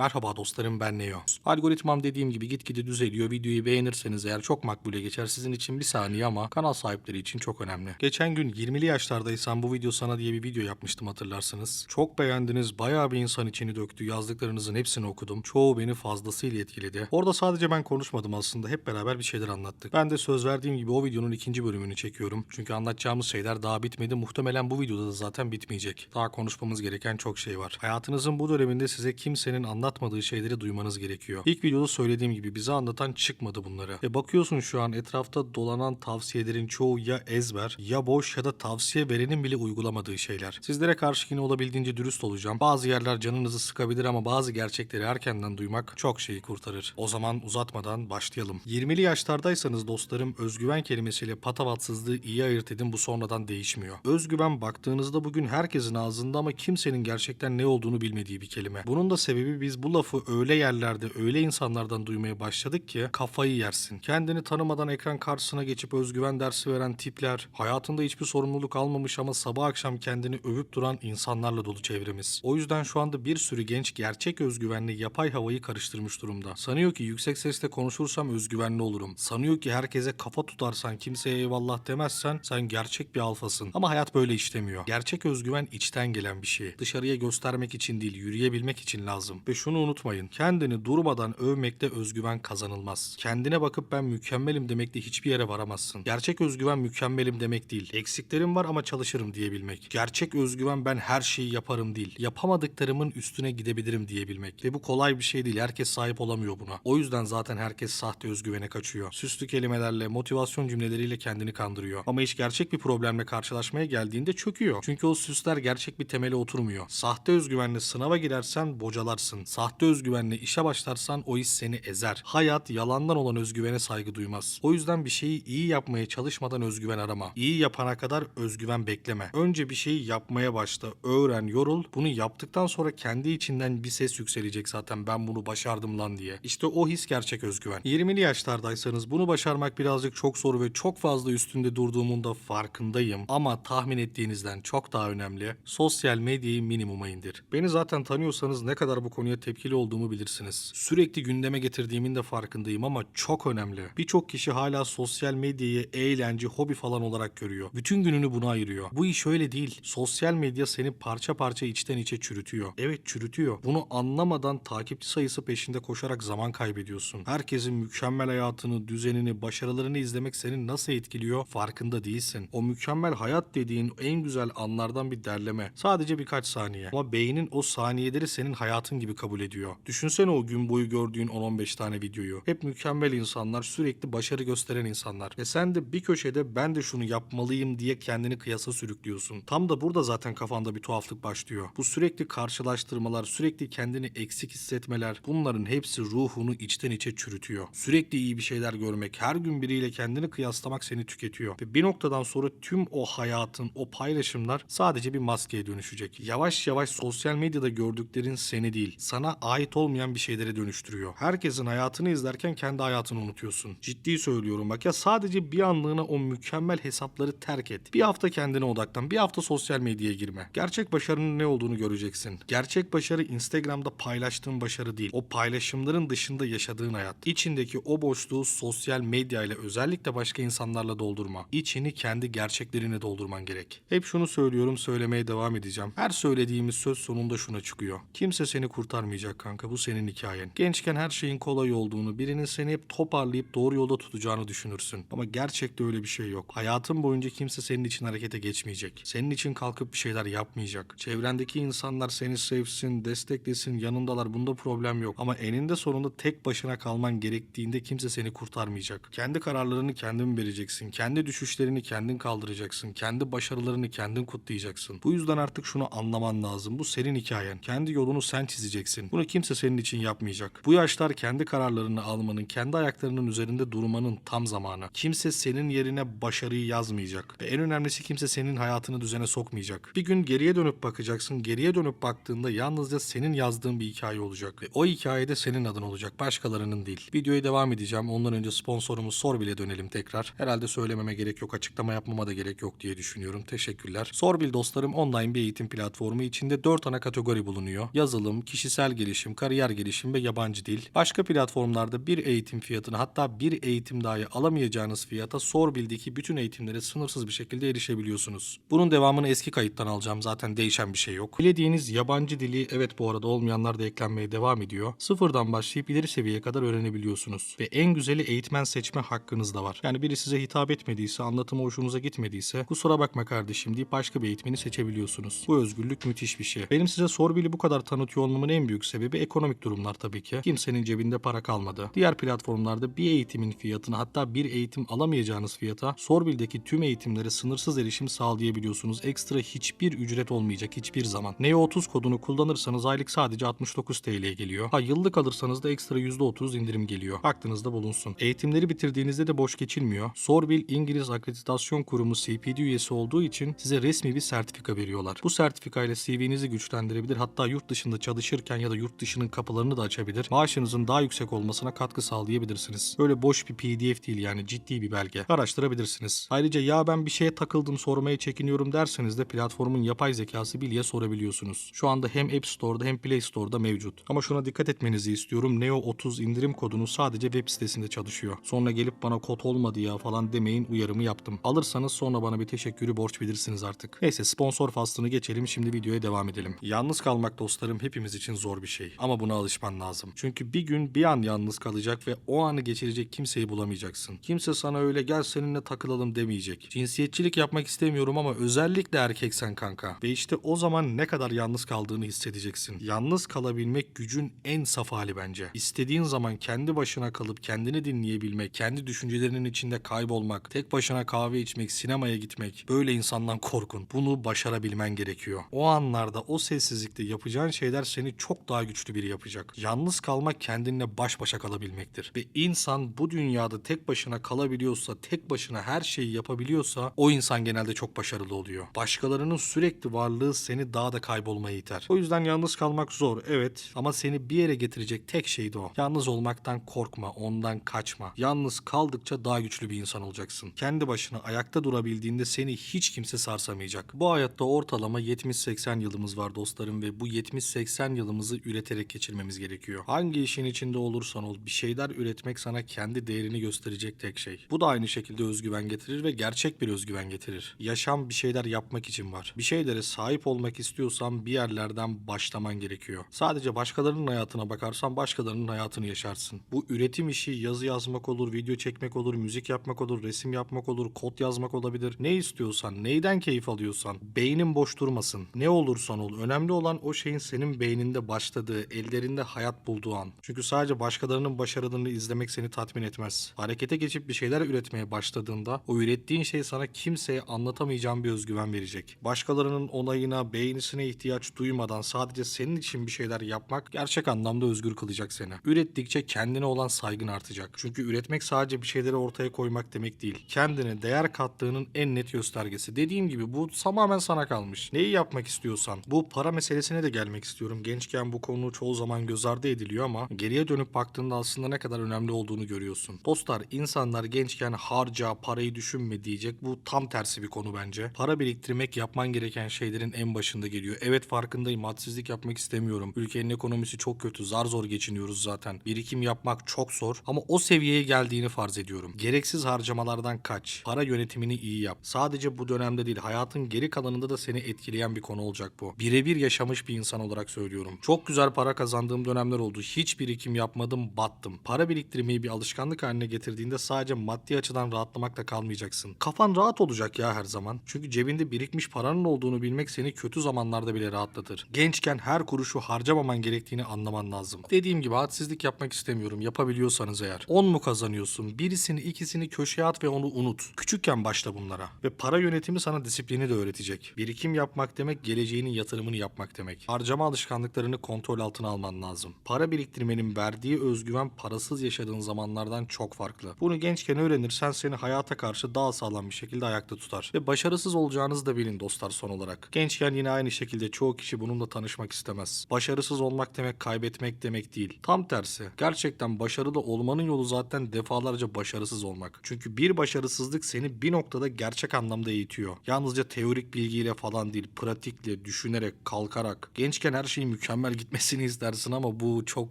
Merhaba dostlarım ben Neo. Algoritmam dediğim gibi gitgide düzeliyor. Videoyu beğenirseniz eğer çok makbule geçer. Sizin için bir saniye ama kanal sahipleri için çok önemli. Geçen gün 20'li yaşlardaysan bu video sana diye bir video yapmıştım hatırlarsınız. Çok beğendiniz. Bayağı bir insan içini döktü. Yazdıklarınızın hepsini okudum. Çoğu beni fazlasıyla etkiledi. Orada sadece ben konuşmadım aslında. Hep beraber bir şeyler anlattık. Ben de söz verdiğim gibi o videonun ikinci bölümünü çekiyorum. Çünkü anlatacağımız şeyler daha bitmedi. Muhtemelen bu videoda da zaten bitmeyecek. Daha konuşmamız gereken çok şey var. Hayatınızın bu döneminde size kimsenin anlatmadığı şeyleri duymanız gerekiyor. İlk videoda söylediğim gibi bize anlatan çıkmadı bunları. Ve bakıyorsun şu an etrafta dolanan tavsiyelerin çoğu ya ezber ya boş ya da tavsiye verenin bile uygulamadığı şeyler. Sizlere karşı yine olabildiğince dürüst olacağım. Bazı yerler canınızı sıkabilir ama bazı gerçekleri erkenden duymak çok şeyi kurtarır. O zaman uzatmadan başlayalım. 20'li yaşlardaysanız dostlarım özgüven kelimesiyle patavatsızlığı iyi ayırt edin bu sonradan değişmiyor. Özgüven baktığınızda bugün herkesin ağzında ama kimsenin gerçekten ne olduğunu bilmediği bir kelime. Bunun da sebebi biz bu lafı öyle yerlerde öyle insanlardan duymaya başladık ki kafayı yersin. Kendini tanımadan ekran karşısına geçip özgüven dersi veren tipler, hayatında hiçbir sorumluluk almamış ama sabah akşam kendini övüp duran insanlarla dolu çevremiz. O yüzden şu anda bir sürü genç gerçek özgüvenle yapay havayı karıştırmış durumda. Sanıyor ki yüksek sesle konuşursam özgüvenli olurum. Sanıyor ki herkese kafa tutarsan, kimseye eyvallah demezsen sen gerçek bir alfasın. Ama hayat böyle işlemiyor. Gerçek özgüven içten gelen bir şey. Dışarıya göstermek için değil, yürüyebilmek için lazım. Ve şunu unutmayın. Kendini durmadan övmekle özgüven kazanılmaz. Kendine bakıp ben mükemmelim demekle hiçbir yere varamazsın. Gerçek özgüven mükemmelim demek değil. Eksiklerim var ama çalışırım diyebilmek. Gerçek özgüven ben her şeyi yaparım değil. Yapamadıklarımın üstüne gidebilirim diyebilmek. Ve bu kolay bir şey değil. Herkes sahip olamıyor buna. O yüzden zaten herkes sahte özgüvene kaçıyor. Süslü kelimelerle, motivasyon cümleleriyle kendini kandırıyor. Ama iş gerçek bir problemle karşılaşmaya geldiğinde çöküyor. Çünkü o süsler gerçek bir temele oturmuyor. Sahte özgüvenle sınava girersen bocalarsın. Sahte özgüvenle işe başlarsan o iş seni ezer. Hayat yalandan olan özgüvene saygı duymaz. O yüzden bir şeyi iyi yapmaya çalışmadan özgüven arama. İyi yapana kadar özgüven bekleme. Önce bir şeyi yapmaya başla. Öğren, yorul. Bunu yaptıktan sonra kendi içinden bir ses yükselecek zaten ben bunu başardım lan diye. İşte o his gerçek özgüven. 20'li yaşlardaysanız bunu başarmak birazcık çok zor ve çok fazla üstünde durduğumun da farkındayım. Ama tahmin ettiğinizden çok daha önemli. Sosyal medyayı minimuma indir. Beni zaten tanıyorsanız ne kadar bu konuya tepkili olduğumu bilirsiniz. Sürekli gündeme getirdiğimin de farkındayım ama çok önemli. Birçok kişi hala sosyal medyayı eğlence, hobi falan olarak görüyor. Bütün gününü buna ayırıyor. Bu iş öyle değil. Sosyal medya seni parça parça içten içe çürütüyor. Evet çürütüyor. Bunu anlamadan takipçi sayısı peşinde koşarak zaman kaybediyorsun. Herkesin mükemmel hayatını, düzenini, başarılarını izlemek seni nasıl etkiliyor farkında değilsin. O mükemmel hayat dediğin en güzel anlardan bir derleme. Sadece birkaç saniye. Ama beynin o saniyeleri senin hayatın gibi kabul ediyor. Düşünsene o gün boyu gördüğün 10-15 tane videoyu. Hep mükemmel insanlar, sürekli başarı gösteren insanlar. Ve sen de bir köşede ben de şunu yapmalıyım diye kendini kıyasa sürüklüyorsun. Tam da burada zaten kafanda bir tuhaflık başlıyor. Bu sürekli karşılaştırmalar, sürekli kendini eksik hissetmeler bunların hepsi ruhunu içten içe çürütüyor. Sürekli iyi bir şeyler görmek, her gün biriyle kendini kıyaslamak seni tüketiyor. Ve bir noktadan sonra tüm o hayatın, o paylaşımlar sadece bir maskeye dönüşecek. Yavaş yavaş sosyal medyada gördüklerin seni değil, sana ait olmayan bir şeylere dönüştürüyor. Herkesin hayatını izlerken kendi hayatını unutuyorsun. Ciddi söylüyorum bak ya sadece bir anlığına o mükemmel hesapları terk et. Bir hafta kendine odaklan, bir hafta sosyal medyaya girme. Gerçek başarının ne olduğunu göreceksin. Gerçek başarı Instagram'da paylaştığın başarı değil. O paylaşımların dışında yaşadığın hayat. İçindeki o boşluğu sosyal medya ile özellikle başka insanlarla doldurma. İçini kendi gerçeklerine doldurman gerek. Hep şunu söylüyorum, söylemeye devam edeceğim. Her söylediğimiz söz sonunda şuna çıkıyor. Kimse seni kurtarmayacak kanka. Bu senin hikayen. Gençken her şeyin kolay olduğunu, birinin seni hep toparlayıp doğru yolda tutacağını düşünürsün. Ama gerçekte öyle bir şey yok. Hayatın boyunca kimse senin için harekete geçmeyecek. Senin için kalkıp bir şeyler yapmayacak. Çevrendeki insanlar seni sevsin, desteklesin, yanındalar. Bunda problem yok. Ama eninde sonunda tek başına kalman gerektiğinde kimse seni kurtarmayacak. Kendi kararlarını kendin vereceksin. Kendi düşüşlerini kendin kaldıracaksın. Kendi başarılarını kendin kutlayacaksın. Bu yüzden artık şunu anlaman lazım. Bu senin hikayen. Kendi yolunu sen çizeceksin. Bunu kimse senin için yapmayacak. Bu yaşlar kendi kararlarını almanın, kendi ayaklarının üzerinde durmanın tam zamanı. Kimse senin yerine başarıyı yazmayacak. Ve en önemlisi kimse senin hayatını düzene sokmayacak. Bir gün geriye dönüp bakacaksın. Geriye dönüp baktığında yalnızca senin yazdığın bir hikaye olacak. Ve o hikayede senin adın olacak. Başkalarının değil. Videoya devam edeceğim. Ondan önce sponsorumuz Sorbil'e dönelim tekrar. Herhalde söylememe gerek yok. Açıklama yapmama da gerek yok diye düşünüyorum. Teşekkürler. Sorbil dostlarım online bir eğitim platformu içinde 4 ana kategori bulunuyor. Yazılım, kişisel kişisel gelişim, kariyer gelişim ve yabancı dil. Başka platformlarda bir eğitim fiyatını hatta bir eğitim dahi alamayacağınız fiyata Sorbil'deki bütün eğitimlere sınırsız bir şekilde erişebiliyorsunuz. Bunun devamını eski kayıttan alacağım. Zaten değişen bir şey yok. Dilediğiniz yabancı dili evet bu arada olmayanlar da eklenmeye devam ediyor. Sıfırdan başlayıp ileri seviyeye kadar öğrenebiliyorsunuz. Ve en güzeli eğitmen seçme hakkınız da var. Yani biri size hitap etmediyse, anlatımı hoşunuza gitmediyse kusura bakma kardeşim deyip başka bir eğitmeni seçebiliyorsunuz. Bu özgürlük müthiş bir şey. Benim size Sorbil'i bu kadar tanıtıyor olmamın en büyük sebebi ekonomik durumlar tabii ki. Kimsenin cebinde para kalmadı. Diğer platformlarda bir eğitimin fiyatını hatta bir eğitim alamayacağınız fiyata Sorbil'deki tüm eğitimlere sınırsız erişim sağlayabiliyorsunuz. Ekstra hiçbir ücret olmayacak hiçbir zaman. Neo 30 kodunu kullanırsanız aylık sadece 69 TL'ye geliyor. Ha yıllık alırsanız da ekstra %30 indirim geliyor. Aklınızda bulunsun. Eğitimleri bitirdiğinizde de boş geçilmiyor. Sorbil İngiliz Akreditasyon Kurumu CPD üyesi olduğu için size resmi bir sertifika veriyorlar. Bu sertifika ile CV'nizi güçlendirebilir hatta yurt dışında çalışırken ya da yurt dışının kapılarını da açabilir. Maaşınızın daha yüksek olmasına katkı sağlayabilirsiniz. Böyle boş bir PDF değil yani ciddi bir belge. Araştırabilirsiniz. Ayrıca ya ben bir şeye takıldım sormaya çekiniyorum derseniz de platformun yapay zekası Billy'e sorabiliyorsunuz. Şu anda hem App Store'da hem Play Store'da mevcut. Ama şuna dikkat etmenizi istiyorum. Neo 30 indirim kodunu sadece web sitesinde çalışıyor. Sonra gelip bana kod olmadı ya falan demeyin uyarımı yaptım. Alırsanız sonra bana bir teşekkürü borç bilirsiniz artık. Neyse sponsor faslını geçelim şimdi videoya devam edelim. Yalnız kalmak dostlarım hepimiz için zor bir şey. Ama buna alışman lazım. Çünkü bir gün bir an yalnız kalacak ve o anı geçirecek kimseyi bulamayacaksın. Kimse sana öyle gel seninle takılalım demeyecek. Cinsiyetçilik yapmak istemiyorum ama özellikle erkeksen kanka. Ve işte o zaman ne kadar yalnız kaldığını hissedeceksin. Yalnız kalabilmek gücün en saf hali bence. İstediğin zaman kendi başına kalıp kendini dinleyebilmek, kendi düşüncelerinin içinde kaybolmak, tek başına kahve içmek, sinemaya gitmek. Böyle insandan korkun. Bunu başarabilmen gerekiyor. O anlarda o sessizlikte yapacağın şeyler seni çok daha güçlü biri yapacak. Yalnız kalmak kendinle baş başa kalabilmektir. Ve insan bu dünyada tek başına kalabiliyorsa, tek başına her şeyi yapabiliyorsa o insan genelde çok başarılı oluyor. Başkalarının sürekli varlığı seni daha da kaybolmaya iter. O yüzden yalnız kalmak zor evet ama seni bir yere getirecek tek şey de o. Yalnız olmaktan korkma, ondan kaçma. Yalnız kaldıkça daha güçlü bir insan olacaksın. Kendi başına ayakta durabildiğinde seni hiç kimse sarsamayacak. Bu hayatta ortalama 70-80 yılımız var dostlarım ve bu 70-80 yılımızı üreterek geçirmemiz gerekiyor. Hangi işin içinde olursan ol bir şeyler üretmek sana kendi değerini gösterecek tek şey. Bu da aynı şekilde özgüven getirir ve gerçek bir özgüven getirir. Yaşam bir şeyler yapmak için var. Bir şeylere sahip olmak istiyorsan bir yerlerden başlaman gerekiyor. Sadece başkalarının hayatına bakarsan başkalarının hayatını yaşarsın. Bu üretim işi yazı yazmak olur, video çekmek olur, müzik yapmak olur, resim yapmak olur, kod yazmak olabilir. Ne istiyorsan, neyden keyif alıyorsan, beynin boş durmasın. Ne olursan ol. Önemli olan o şeyin senin beyninde başladığı, ellerinde hayat bulduğu an. Çünkü sadece başkalarının başarılarını izlemek seni tatmin etmez. Harekete geçip bir şeyler üretmeye başladığında o ürettiğin şey sana kimseye anlatamayacağın bir özgüven verecek. Başkalarının onayına, beğenisine ihtiyaç duymadan sadece senin için bir şeyler yapmak gerçek anlamda özgür kılacak seni. Ürettikçe kendine olan saygın artacak. Çünkü üretmek sadece bir şeyleri ortaya koymak demek değil. Kendine değer kattığının en net göstergesi. Dediğim gibi bu tamamen sana kalmış. Neyi yapmak istiyorsan. Bu para meselesine de gelmek istiyorum. Gençken bu konu çoğu zaman göz ardı ediliyor ama geriye dönüp baktığında aslında ne kadar önemli olduğunu görüyorsun. Dostlar insanlar gençken harca, parayı düşünme diyecek. Bu tam tersi bir konu bence. Para biriktirmek yapman gereken şeylerin en başında geliyor. Evet farkındayım. Hadsizlik yapmak istemiyorum. Ülkenin ekonomisi çok kötü. Zar zor geçiniyoruz zaten. Birikim yapmak çok zor ama o seviyeye geldiğini farz ediyorum. Gereksiz harcamalardan kaç. Para yönetimini iyi yap. Sadece bu dönemde değil hayatın geri kalanında da seni etkileyen bir konu olacak bu. Birebir yaşamış bir insan olarak söylüyorum. Çok güzel para kazandığım dönemler oldu. Hiç birikim yapmadım, battım. Para biriktirmeyi bir alışkanlık haline getirdiğinde sadece maddi açıdan rahatlamakla kalmayacaksın. Kafan rahat olacak ya her zaman. Çünkü cebinde birikmiş paranın olduğunu bilmek seni kötü zamanlarda bile rahatlatır. Gençken her kuruşu harcamaman gerektiğini anlaman lazım. Dediğim gibi hadsizlik yapmak istemiyorum. Yapabiliyorsanız eğer. 10 mu kazanıyorsun? Birisini ikisini köşeye at ve onu unut. Küçükken başla bunlara. Ve para yönetimi sana disiplini de öğretecek. Birikim yapmak demek geleceğinin yatırımını yapmak demek. Harcama alışkanlıklarını kontrol altına alman lazım. Para biriktirmenin verdiği özgüven parasız yaşadığın zamanlardan çok farklı. Bunu gençken öğrenirsen seni hayata karşı daha sağlam bir şekilde ayakta tutar. Ve başarısız olacağınızı da bilin dostlar son olarak. Gençken yine aynı şekilde çoğu kişi bununla tanışmak istemez. Başarısız olmak demek kaybetmek demek değil. Tam tersi. Gerçekten başarılı olmanın yolu zaten defalarca başarısız olmak. Çünkü bir başarısızlık seni bir noktada gerçek anlamda eğitiyor. Yalnızca teorik bilgiyle falan değil, pratikle, düşünerek, kalkarak. Gençken her şeyi mükemmel mükemmel gitmesini istersin ama bu çok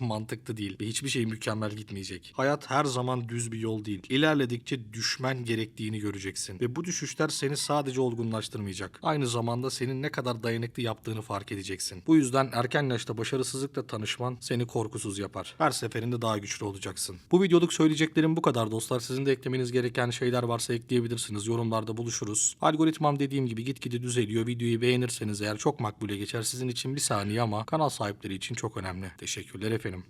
mantıklı değil. Hiçbir şey mükemmel gitmeyecek. Hayat her zaman düz bir yol değil. İlerledikçe düşmen gerektiğini göreceksin. Ve bu düşüşler seni sadece olgunlaştırmayacak. Aynı zamanda senin ne kadar dayanıklı yaptığını fark edeceksin. Bu yüzden erken yaşta başarısızlıkla tanışman seni korkusuz yapar. Her seferinde daha güçlü olacaksın. Bu videoluk söyleyeceklerim bu kadar dostlar. Sizin de eklemeniz gereken şeyler varsa ekleyebilirsiniz. Yorumlarda buluşuruz. Algoritmam dediğim gibi gitgide düzeliyor. Videoyu beğenirseniz eğer çok makbule geçer. Sizin için bir saniye ama kanal sahipleri için çok önemli. Teşekkürler efendim.